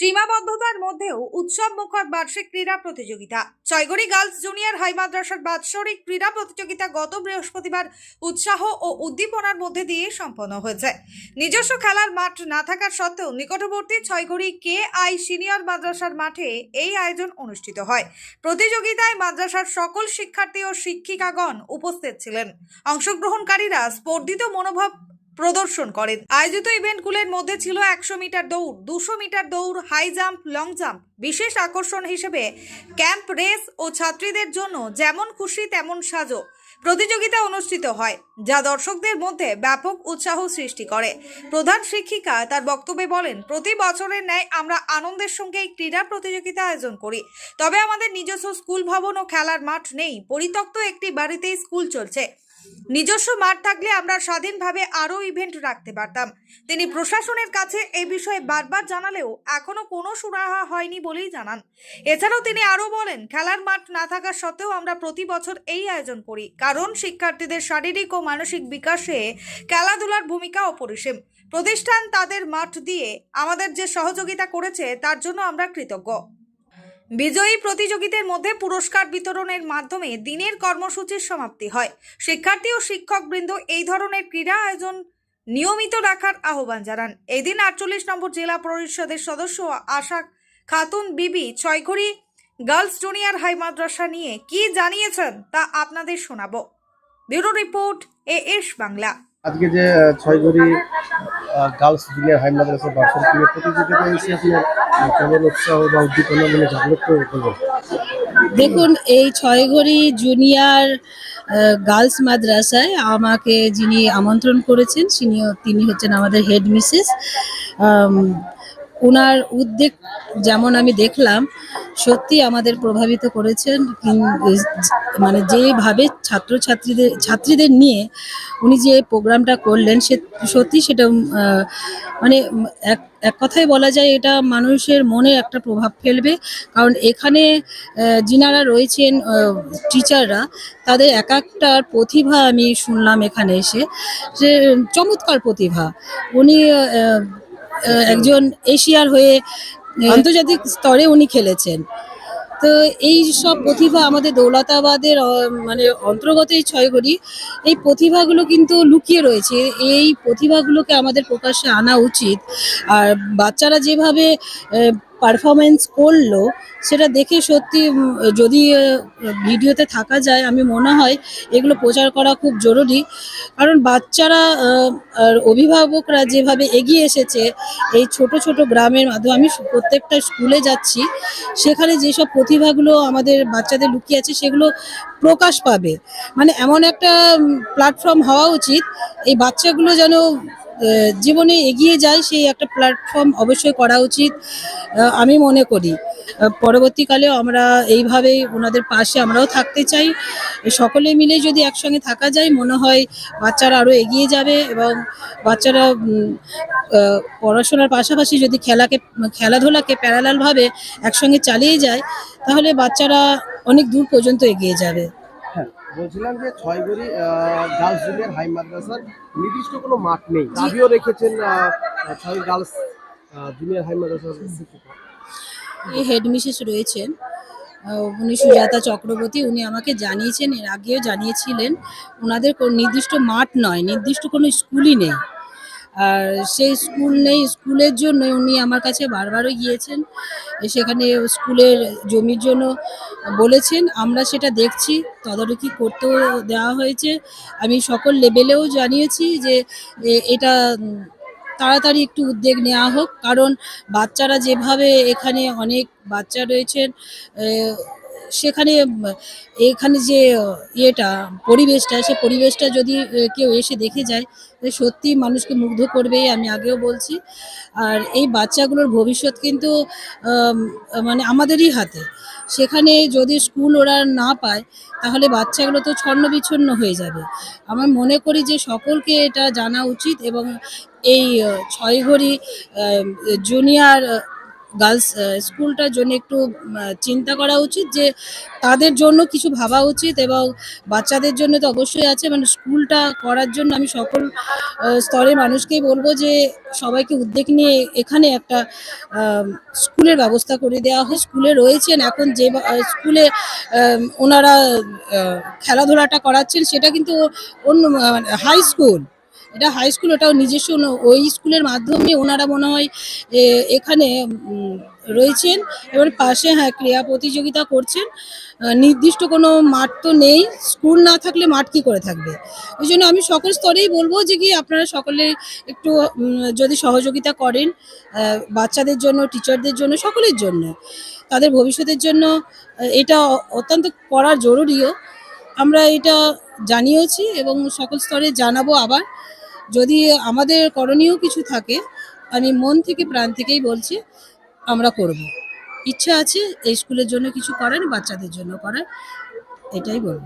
সীমাবদ্ধতার মধ্যেও উৎসব মুখর বার্ষিক ক্রীড়া প্রতিযোগিতা। ছয়গড়ি গার্লস জুনিয়র হাই মাদ্রাসার বাৎসরিক ক্রীড়া প্রতিযোগিতা গত বৃহস্পতিবার উৎসাহ ও উদ্দীপনার মধ্যে দিয়ে সম্পন্ন হয়েছে। নিজস্ব খেলার মাঠ না থাকার সত্ত্বেও নিকটবর্তী ছয়গড়ি কে আই সিনিয়র মাদ্রাসার মাঠে এই আয়োজন অনুষ্ঠিত হয়। প্রতিযোগিতায় মাদ্রাসার সকল শিক্ষার্থী ও শিক্ষিকাগণ উপস্থিত ছিলেন। অংশগ্রহণকারীরা স্পর্ধিত মনোভাব প্রদর্শন করেন। আয়োজিত ইভেন্টগুলোর মধ্যে ছিল একশো মিটার দৌড়, দুশো মিটার দৌড়, হাই জাম্প, লং জাম্প, বিশেষ আকর্ষণ হিসেবে ক্যাম্প রেস ও ছাত্রীদের জন্য যেমন খুশি তেমন সাজো প্রতিযোগিতা অনুষ্ঠিত হয়, যা দর্শকদের মধ্যে ব্যাপক উৎসাহ সৃষ্টি করে। প্রধান শিক্ষিকা তার বক্তব্যে বলেন, প্রতি বছরের ন্যায় আমরা আনন্দের সঙ্গে এই ক্রীড়া প্রতিযোগিতা আয়োজন করি। তবে আমাদের নিজস্ব স্কুল ভবন ও খেলার মাঠ নেই, পরিত্যক্ত একটি বাড়িতেই স্কুল চলছে। নিজস্ব মাঠ থাকলে আমরা স্বাধীনভাবে আরও ইভেন্ট রাখতে পারতাম। তিনি প্রশাসনের কাছে এই বিষয়ে বারবার জানালেও এখনও কোনো সুরাহা হয়নি বলেই জানান। এছাড়াও তিনি আরও বলেন, খেলার মাঠ না থাকা সত্ত্বেও আমরা প্রতি বছর এই আয়োজন করি, কারণ শিক্ষার্থীদের শারীরিক ও মানসিক বিকাশে খেলাধুলার ভূমিকা অপরিসীম। প্রতিষ্ঠান তাদের মাঠ দিয়ে আমাদের যে সহযোগিতা করেছে, তার জন্য আমরা কৃতজ্ঞ। বিজয়ী প্রতিযোগীদের মধ্যে পুরস্কার বিতরণের মাধ্যমে দিনের কর্মসূচির সমাপ্তি হয়। শিক্ষার্থী ও শিক্ষকবৃন্দ এই ধরনের ক্রীড়া আয়োজন নিয়মিত রাখার আহ্বান জানান। এদিন আটচল্লিশ নম্বর জেলা পরিষদের সদস্য আশা খাতুন বিবি ছয়ঘড়ি গার্লস জুনিয়র হাই মাদ্রাসা নিয়ে কি জানিয়েছেন তা আপনাদের শোনাবো। Bureau report A S Bangla. আজকে যে আহ, ছয়গড়ি গার্লস জুনিয়র হাই মাদ্রাসা বার্ষিক ক্রীড়া প্রতিযোগিতা এসে আপনার কেমন উৎসাহ বা উদ্দীপনা মানে জাগ্রত করবেন? দেখুন এই ছয়ঘড়ি জুনিয়র গার্লস মাদ্রাসায় আমাকে যিনি আমন্ত্রণ করেছেন তিনি হচ্ছেন আমাদের হেড মিসেস ওনার উদ্যোগ যেমন আমি দেখলাম, সত্যি আমাদের প্রভাবিত করেছেন। মানে যেভাবে ছাত্রছাত্রীদের, ছাত্রীদের নিয়ে উনি যে প্রোগ্রামটা করলেন, সে সত্যি সেটা মানে এক এক কথায় বলা যায় এটা মানুষের মনে একটা প্রভাব ফেলবে। কারণ এখানে যিনারা রয়েছেন টিচাররা, তাদের এক একটার প্রতিভা আমি শুনলাম এখানে এসে, যে চমৎকার প্রতিভা। উনি একজন এশিয়ার হয়ে আন্তর্জাতিক স্তরে উনি খেলেছেন। তো এই সব প্রতিভা আমাদের দৌলতাবাদের মানে অন্তর্গত এই ছয়গড়ি এই প্রতিভাগুলো কিন্তু লুকিয়ে রয়েছে। এই প্রতিভাগুলোকে আমাদের প্রকাশ্যে আনা উচিত। আর বাচ্চারা যেভাবে পারফরমেন্স করল, সেটা দেখে সত্যি যদি ভিডিওতে থাকা যায়, আমি মনে হয় এগুলো প্রচার করা খুব জরুরি। কারণ বাচ্চারা আর অভিভাবকরা যেভাবে এগিয়ে এসেছে, এই ছোট ছোট গ্রামের মাধ্যমে, আমি প্রত্যেকটা স্কুলে যাচ্ছি, সেখানে যেসব প্রতিভাগুলো আমাদের বাচ্চাদের লুকিয়ে আছে, সেগুলো প্রকাশ পাবে। মানে এমন একটা প্ল্যাটফর্ম হওয়া উচিত, এই বাচ্চাগুলো যেন জীবনে এগিয়ে যায় সেই একটা প্ল্যাটফর্ম অবশ্যই করা উচিত আমি মনে করি। পরবর্তীকালে আমরা এইভাবেই ওনাদের পাশে আমরাও থাকতে চাই। সকলে মিলে যদি একসঙ্গে থাকা যায়, মনে হয় বাচ্চারা আরও এগিয়ে যাবে এবং বাচ্চারা পড়াশোনার পাশাপাশি যদি খেলাকে, খেলাধুলাকে প্যারালালভাবে একসঙ্গে চালিয়ে যায়, তাহলে বাচ্চারা অনেক দূর পর্যন্ত এগিয়ে যাবে। বলছিলাম যে ছয়গড়ি গার্লস জুনিয়র হাই মাদ্রাসার নির্দিষ্ট কোনো মাঠ নেই। দাবিও রেখেছেন ছয় গার্লস জুনিয়র হাই মাদ্রাসার এই হেড মিসেস রয়েছেন। উনি সুজাতা চক্রবর্তী, উনি আমাকে জানিয়েছেন, এর আগেও জানিয়েছিলেন, ওনাদের কোনো নির্দিষ্ট মাঠ নয়, নির্দিষ্ট কোনো স্কুলই নেই। আর সেই স্কুল নেই, স্কুলের জন্য উনি আমার কাছে বারবারও গিয়েছেন। সেখানে স্কুলের জমির জন্য বলেছেন, আমরা সেটা দেখছি, তদারকি করতেও দেওয়া হয়েছে। আমি সকল লেভেলেও জানিয়েছি যে এটা তাড়াতাড়ি একটু উদ্যোগ নেওয়া হোক। কারণ বাচ্চারা যেভাবে এখানে অনেক বাচ্চা রয়েছেন সেখানে এখানে যে ইয়েটা, পরিবেশটা, সে পরিবেশটা যদি কেউ এসে দেখে যায় সত্যি মানুষকে মুগ্ধ করবেই আমি আগেও বলছি। আর এই বাচ্চাগুলোর ভবিষ্যৎ কিন্তু মানে আমাদেরই হাতে। সেখানে যদি স্কুল ওরা না পায়, তাহলে বাচ্চাগুলো তো ছন্ন বিচ্ছন্ন হয়ে যাবে। আমার মনে করি যে সকলকে এটা জানা উচিত এবং এই, ছয়ঘড়ি জুনিয়র গার্লস স্কুলটার জন্য একটু চিন্তা করা উচিত যে তাদের জন্য কিছু ভাবা উচিত এবং বাচ্চাদের জন্য তো অবশ্যই আছে। মানে স্কুলটা করার জন্য আমি সকল স্তরের মানুষকেই বলব যে সবাইকে উদ্যোগ নিয়ে এখানে একটা স্কুলের ব্যবস্থা করে দেওয়া হয় স্কুলে রয়েছেন এখন যে স্কুলে ওনারা খেলাধুলাটা করাচ্ছেন সেটা কিন্তু অন্য হাই স্কুল এটা হাই স্কুল ওটাও নিজস্ব ওই স্কুলের মাধ্যমে ওনারা মনে হয় এখানে রয়েছেন। এবার পাশে হ্যাঁ ক্রীড়া প্রতিযোগিতা করছেন। নির্দিষ্ট কোনো মাঠ তো নেই, স্কুল না থাকলে মাঠ কী করে থাকবে? ওই জন্য আমি সকল স্তরেই বলব যে কি আপনারা সকলে একটু যদি সহযোগিতা করেন বাচ্চাদের জন্য টিচারদের জন্য, সকলের জন্য। তাদের ভবিষ্যতের জন্য এটা অত্যন্ত করার জরুরিও। আমরা এটা জানিয়েছি এবং সকল স্তরে জানাব আবার। যদি আমাদের করণীয় কিছু থাকে, আমি মন থেকে প্রাণ থেকেই বলছি, আমরা করব। ইচ্ছা আছে এই স্কুলের জন্য কিছু করেন বাচ্চাদের জন্য করার, এটাই বলব।